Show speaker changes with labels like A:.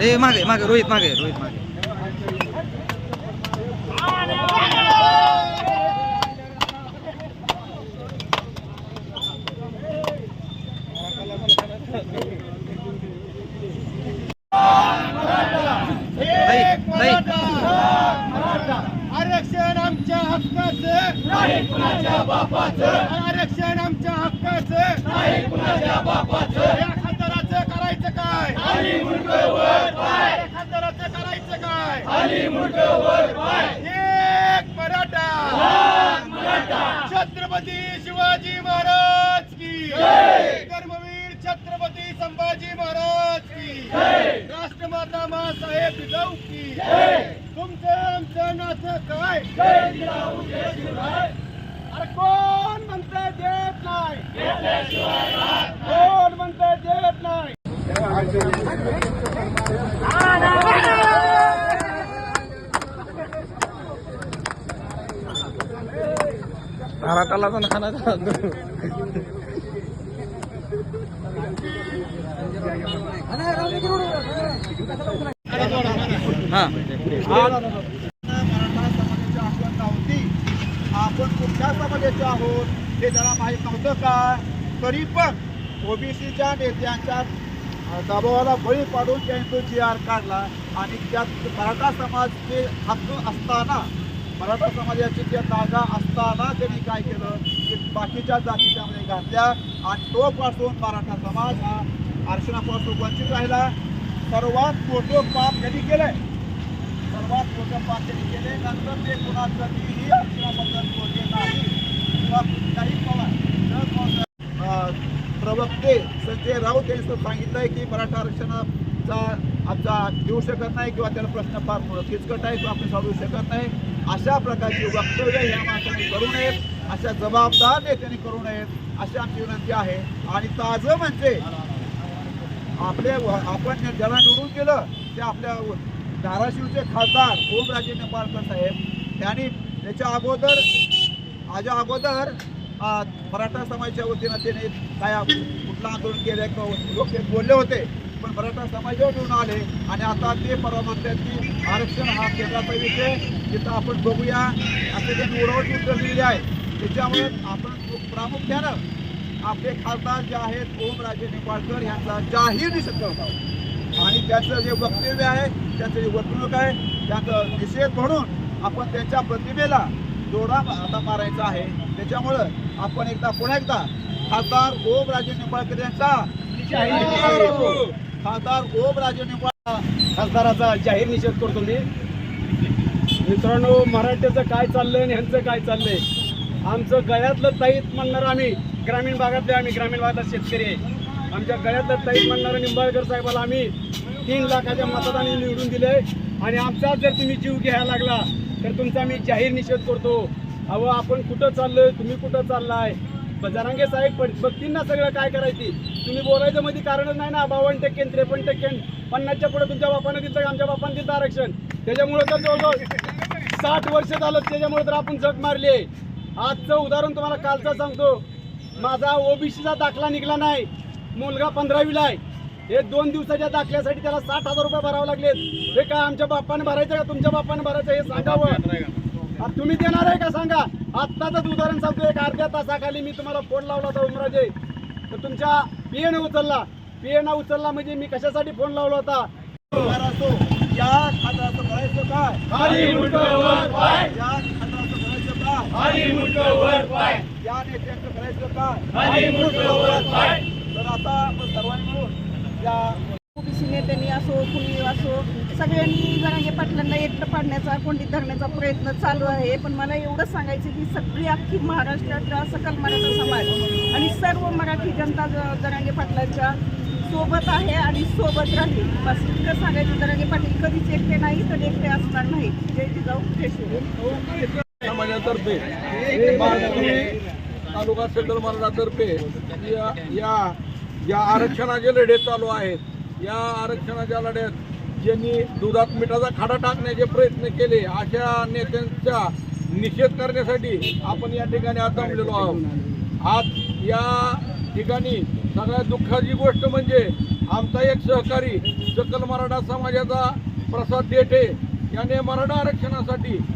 A: ए मागे मागे रोहित मागे रोहित मागे ताई, ताई.
B: आरक्षण आमच्या हक्काचं? नाही कुणाच्या बापाचं? आरक्षण आमच्या हक्काचं? नाही कुणाच्या बापाचं? या खासदाराचं करायचं काय? या खासदाराचं करायचं काय? एक मराठा. छत्रपती शिवाजी महाराज की. धर्मवीर छत्रपती संभाजी महाराज की. राष्ट्रमाता मासाहेब जिजाऊ की. तुमचं आमचं नातं काय? अरे कोण म्हणतं देत नाही? कोण म्हणतं देत नाही?
A: पण खाना हा
B: मराठा समाजाची आपण कुठल्या समाजाचे आहोत हे त्याला माहीत नव्हतं का तरी पण ओबीसीच्या नेत्यांच्या दबावाला बळी पाडून त्यांनी तो जी आर काढला आणि त्यात मराठा समाजचे हक्क असताना मराठा समाजाची त्या जागा असताना त्यांनी काय केलं की बाकीच्या जाती त्यामध्ये घातल्या आणि तोपासून मराठा समाज हा. आरक्षणापासून वंचित राहिला. सर्वात मोठं पाप त्यांनी केलंय. सर्वात मोठं पातळी केले नंतर ते पुन्हा कधीही आरक्षणाबद्दल बोलले नाही. किंवा कुठलाही पवार न प्रवक्ते संजय राऊत यांनी सांगितलं सांगितलंय की मराठा आरक्षणाचा आमचा देऊ शकत नाही किंवा त्याला प्रश्न फार किचकट आहे तो आपण सोडवू शकत नाही. अशा प्रकारची वक्तव्य ह्या माणसाने करू नयेत. अशा जबाबदार नेत्यांनी करू नयेत. अशी आमची विनंती आहे. आणि ताजं म्हणजे आपले आपण ज्याला निवडून केलं ते आपल्या धाराशिवचे खासदार ओमराजे निंबाळकर साहेब त्यांनी त्याच्या अगोदर माझ्या अगोदर मराठा समाजाच्या वतीनं त्याने काय कुठलं आंदोलन केलं किंवा लोक ते बोलले होते पण मराठा समाजावर येऊन आले आणि आता ते परवा म्हणतात की आरक्षण हा केंद्राचा विषय तिथं आपण बघूया असे जे निवडवून उतरलेले आहे त्याच्यामुळे आपण प्रामुख्यानं आपले खासदार जे आहेत ओमराजे निंबाळकर यांचा जाहीर निषेध करत आहोत. त्याचं जे वक्तव्य आहे त्याचं जे वर्तणूक आहे त्याचं निषेध म्हणून आपण त्यांच्या प्रतिमेला जोडा आता मारायचा आहे. त्याच्यामुळं आपण एकदा पुन्हा एकदा खासदार ओमराजे निंबाळकर यांचा खासदार ओमराजे निंबाळ
C: खासदाराचा जाहीर निषेध करतो मी. मित्रांनो मराठ्याचं काय चाललंय आणि ह्यांचं काय चाललंय? आमचं गळ्यातलं ताईत म्हणणार आम्ही. ग्रामीण भागातले आम्ही ग्रामीण भागातला शेतकरी आहे. आमच्या गळ्यातलं ताईत म्हणणारं निंबाळकर साहेबाला आम्ही तीन लाखाच्या मतदानाने निवडून दिले. आणि आमचा जर तुम्ही जीव घ्यायला लागला तर तुमचा मी जाहीर निषेध करतो. अहो आपण कुठं चाललोय? तुम्ही कुठं चाललाय? जरांगे साहेब बघतील ना सगळं काय करायची? तुम्ही बोलायचं मध्ये कारणच नाही ना? बावन्न टक्के त्रेपन्न टक्के पन्नासच्या पुढे तुमच्या बापानं दिलं आमच्या बापानं दिलं आरक्षण. त्याच्यामुळे तर जवळजवळ साठ वर्ष झालं त्याच्यामुळे तर आपण झट मारली आहे आजचं उदाहरण तुम्हाला कालचं सांगतो. माझा ओबीसीचा दाखला निघला नाही. मुलगा पंधरावीला आहे. हे दोन दिवसाच्या दाखल्यासाठी त्याला साठ हजार रुपये भरावे लागलेत. हे काय आमच्या बापाने भरायचं का तुमच्या बापाने भरायचं हे सांगावं तुम्ही देणार आहे का सांगा? आत्ताच उदाहरण सांगतो एक अर्ध्या तासाखाली मी तुम्हाला फोन लावला होता उमराजे. तर तुमच्या पीएनं उचलला. पीएनं उचलला म्हणजे मी कशासाठी फोन लावला होता?
B: या खासदाराचं करायचं काय या नेत्यांचं करायचं आता आपण सर्वांनी मिळून या
D: ओबीसी नेत्यांनी असो कुणी असो सगळ्यांनी जरांगे पाटलांना एकटं पाडण्याचा कोंडीत धरण्याचा प्रयत्न चालू आहे. पण मला एवढंच सांगायचं की सगळी अख्खी महाराष्ट्राचा सकल मराठा समाज आणि सर्व मराठी जनता ज- जरांगे पाटलांच्या सोबत आहे आणि सोबत राहील. बस इतकं सांगायचं जरांगे पाटील कधीच एकटे नाही तर एकटे असणार नाही जय जिजाऊ जय शिवराय
C: समाजातर्फे तालुका सेंट्रल मराठातर्फे या या या आरक्षणाचे लढे चालू आहेत.
E: या आरक्षणाच्या लढ्यात ज्यांनी दुधात मिठाचा खाडा टाकण्याचे प्रयत्न केले अशा नेत्यांचा निषेध करण्यासाठी आपण या ठिकाणी आज जमलेलो आहोत. आज या ठिकाणी सगळ्यात दुःखाची गोष्ट म्हणजे आमचा एक सहकारी सकल मराठा समाजाचा प्रसाद देठे याने मराठा आरक्षणासाठी